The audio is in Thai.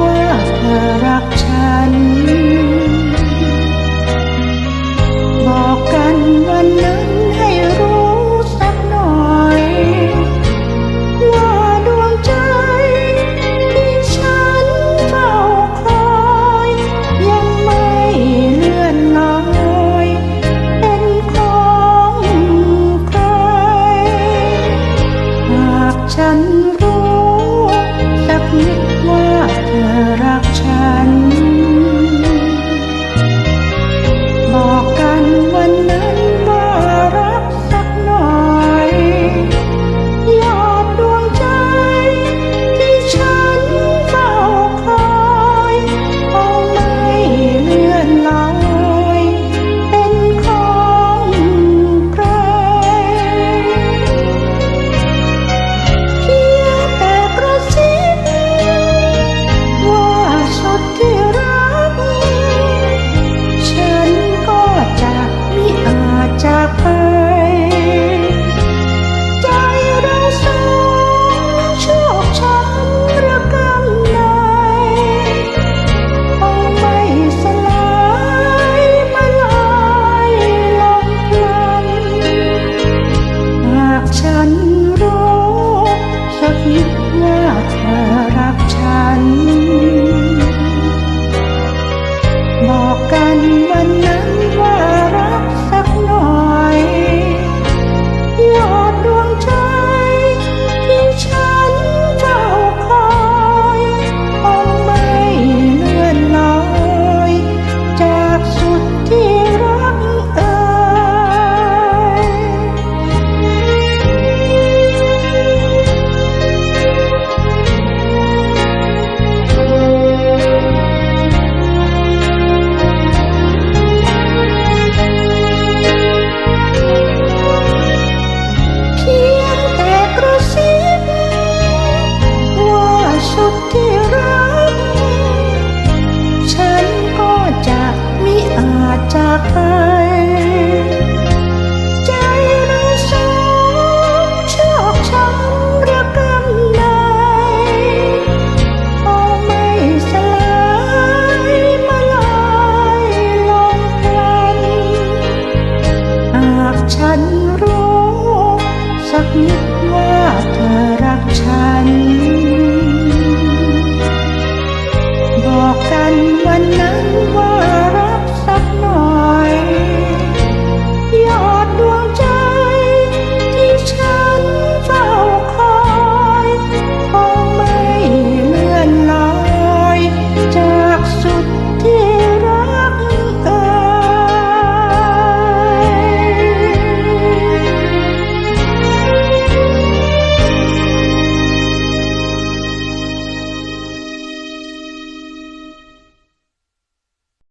ว่าเธอรักฉัน จากไปใจเราสองชอกช้ำระกำในมองไม่สลายมาลาลงกันหากฉันรู้สักนิดว่าเธอรักฉัน บอกกันวันนั้นว่า